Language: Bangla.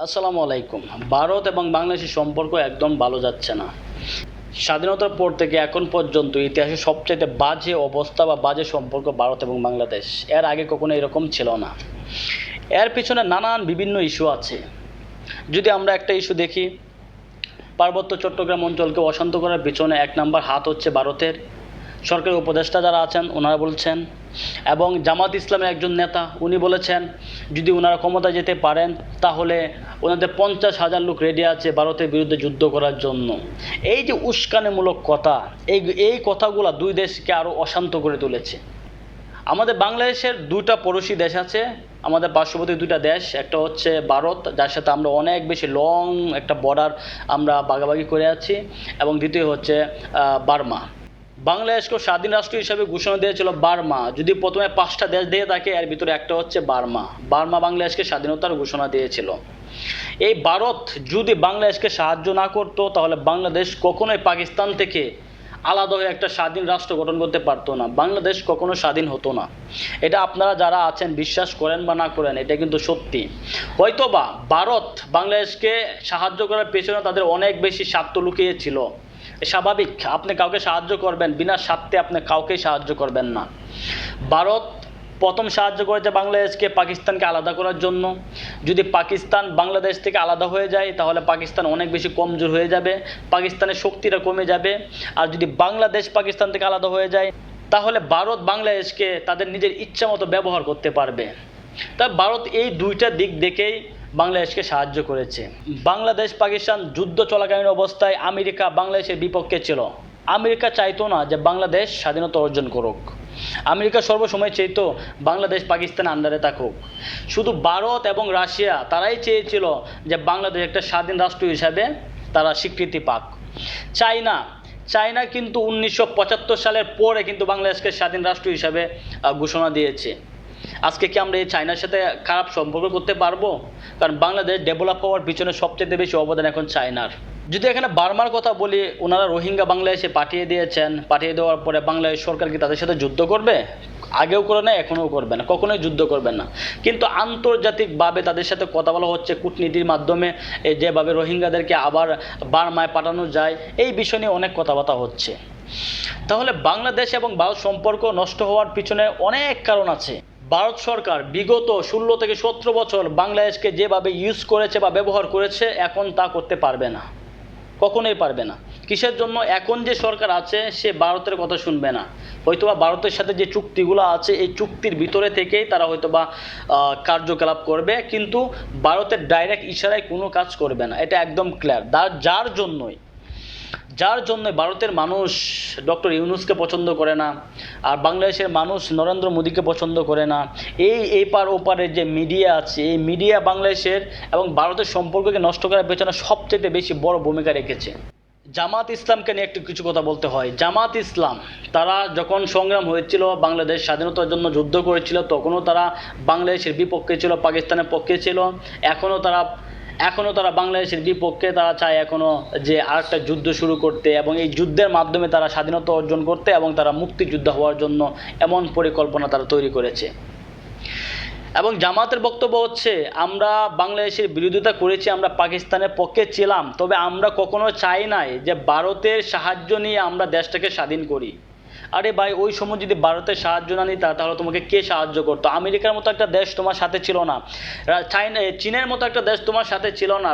আসসালামু আলাইকুম। ভারত এবং বাংলাদেশের সম্পর্ক একদম ভালো যাচ্ছে না। স্বাধীনতার পর থেকে এখন পর্যন্ত ইতিহাসে সবচেয়ে বাজে অবস্থা বা বাজে সম্পর্ক ভারত এবং বাংলাদেশ। এর আগে কখনো এরকম ছিল না। এর পিছনে নানান বিভিন্ন ইস্যু আছে। যদি আমরা একটা ইস্যু দেখি, পার্বত্য চট্টগ্রাম অঞ্চলকে অশান্ত করার পিছনে এক নাম্বার হাত হচ্ছে ভারতের। সরকারি উপদেষ্টা যারা আছেন, ওনারা বলছেন এবং জামাত ইসলামের একজন নেতা, উনি বলেছেন, যদি ওনারা ক্ষমতা যেতে পারেন, তাহলে ওনাদের পঞ্চাশ হাজার লোক রেডি আছে ভারতের বিরুদ্ধে যুদ্ধ করার জন্য। এই যে উস্কানিমূলক কথা, এই এই কথাগুলো দুই দেশকে আরও অশান্ত করে তুলেছে। আমাদের বাংলাদেশের দুটা পড়োশি দেশ আছে, আমাদের পার্শ্ববর্তী দুটা দেশ, একটা হচ্ছে ভারত, যার সাথে আমরা অনেক বেশি লং একটা বর্ডার আমরা ভাগাভাগি করে আছি, এবং দ্বিতীয় হচ্ছে বার্মা। বাংলাদেশকে স্বাধীন রাষ্ট্র হিসাবে ঘোষণা দিয়েছিল বার্মা। যদি প্রথমে পাঁচটা দেশ দিয়ে থাকে, এর ভিতরে একটা হচ্ছে বার্মা। বার্মা বাংলাদেশকে স্বাধীনতার ঘোষণা দিয়েছিল। এই ভারত যদি বাংলাদেশকে সাহায্য না করতো, তাহলে বাংলাদেশ কখনোই পাকিস্তান থেকে আলাদা হয়ে একটা স্বাধীন রাষ্ট্র গঠন করতে পারতো না। বাংলাদেশ কখনো স্বাধীন হতো না। এটা আপনারা যারা আছেন, বিশ্বাস করেন বা না করেন, এটা কিন্তু সত্যি। হয়তোবা ভারত বাংলাদেশকে সাহায্য করার পেছনে তাদের অনেক বেশি স্বার্থ লুকিয়ে ছিল স্বাভাবিক, আপনি কাউকে সাহায্য করবেন, বিনা স্বার্থে আপনি কাউকে সাহায্য করবেন না। ভারত প্রথম সাহায্য করেছে বাংলাদেশকে পাকিস্তানকে আলাদা করার জন্য। যদি পাকিস্তান বাংলাদেশ থেকে আলাদা হয়ে যায়, তাহলে পাকিস্তান অনেক বেশি কমজোর হয়ে যাবে, পাকিস্তানের শক্তিটা কমে যাবে। আর যদি বাংলাদেশ পাকিস্তান থেকে আলাদা হয়ে যায়, তাহলে ভারত বাংলাদেশকে তাদের নিজের ইচ্ছা মতো ব্যবহার করতে পারবে। তা ভারত এই দুইটা দিক দেখেই বাংলাদেশকে সাহায্য করেছে। বাংলাদেশ পাকিস্তান যুদ্ধ চলাকালীন অবস্থায় আমেরিকা বাংলাদেশের বিপক্ষে ছিল। আমেরিকা চাইতো না যে বাংলাদেশ স্বাধীনতা অর্জন করুক। আমেরিকা সর্বসময় চাইতো বাংলাদেশ পাকিস্তান আন্ডারে থাকুক। শুধু ভারত এবং রাশিয়া তারাই চেয়েছিল যে বাংলাদেশ একটা স্বাধীন রাষ্ট্র হিসাবে তারা স্বীকৃতি পাক। চায়না চায়না কিন্তু উনিশশো পঁচাত্তর সালের পরে কিন্তু বাংলাদেশকে স্বাধীন রাষ্ট্র হিসাবে ঘোষণা দিয়েছে। আজকে কি আমরা এই চায়নার সাথে খারাপ সম্পর্ক করতে পারব? কারণ বাংলাদেশ ডেভেলপ হওয়ার পিছনে সবচেয়ে বেশি অবদান এখন চায়নার। যদি এখানে বার্মার কথা বলি, ওনারা রোহিঙ্গা বাংলাদেশে পাঠিয়ে দিয়েছেন। পাঠিয়ে দেওয়ার পরে বাংলাদেশ সরকার কি তাদের সাথে যুদ্ধ করবে? আগেও করে না এখনও করবে না, কখনোই যুদ্ধ করবে না। কিন্তু আন্তর্জাতিকভাবে তাদের সাথে কথা বলা হচ্ছে কূটনীতির মাধ্যমে এই যেভাবে রোহিঙ্গাদেরকে আবার বার্মায় পাঠানো যায়, এই বিষয় নিয়ে অনেক কথাবার্তা হচ্ছে। তাহলে বাংলাদেশ এবং ভারত সম্পর্ক নষ্ট হওয়ার পিছনে অনেক কারণ আছে। ভারত সরকার বিগত ষোলো থেকে সতেরো বছর বাংলাদেশকে যেভাবে ইউজ করেছে বা ব্যবহার করেছে, এখন তা করতে পারবে না। কখনোই পারবে না। কিসের জন্য? এখন যে সরকার আছে, সে ভারতের কথা শুনবে না। হয়তোবা ভারতের সাথে যে চুক্তিগুলো আছে, এই চুক্তির ভিতরে থেকেই তারা হয়তোবা কার্যকলাপ করবে। কিন্তু ভারতের ডাইরেক্ট ইশারায় কোনো কাজ করবে না। এটা একদম ক্লিয়ার যার জন্যই যার জন্য ভারতের মানুষ ডক্টর ইউনুসকে পছন্দ করে না, আর বাংলাদেশের মানুষ নরেন্দ্র মোদীকে পছন্দ করে না। এই এই পার ওপারের যে মিডিয়া আছে, এই মিডিয়া বাংলাদেশের এবং ভারতের সম্পর্ককে নষ্ট করার পেছনে সবচেয়ে বেশি বড় ভূমিকা রেখেছে। জামাত ইসলামকে নিয়ে একটু কিছু কথা বলতে হয়। জামাত ইসলাম, তারা যখন সংগ্রাম হয়েছিল, বাংলাদেশ স্বাধীনতার জন্য যুদ্ধ করেছিল, তখনও তারা বাংলাদেশের বিপক্ষে ছিল, পাকিস্তানের পক্ষে ছিল। এখনও তারা এখনও তারা বাংলাদেশের বিপক্ষে তারা চায় এখনও যে আরেকটা যুদ্ধ শুরু করতে এবং এই যুদ্ধের মাধ্যমে তারা স্বাধীনতা অর্জন করতে এবং তারা মুক্তিযুদ্ধ হওয়ার জন্য এমন পরিকল্পনা তারা তৈরি করেছে। এবং জামাতের বক্তব্য হচ্ছে, আমরা বাংলাদেশের বিরোধিতা করেছি, আমরা পাকিস্তানের পক্ষে ছিলাম, তবে আমরা কখনো চাই নাই যে ভারতের সাহায্য নিয়ে আমরা দেশটাকে স্বাধীন করি। আরে ভাই, ওই সময় যদি ভারতের সাহায্য না নিতা, তাহলে তোমাকে কে সাহায্য করতো? আমেরিকার মতো একটা দেশ তোমার সাথে ছিল না। চাইনা, চীনের মতো একটা দেশ তোমার সাথে ছিল না।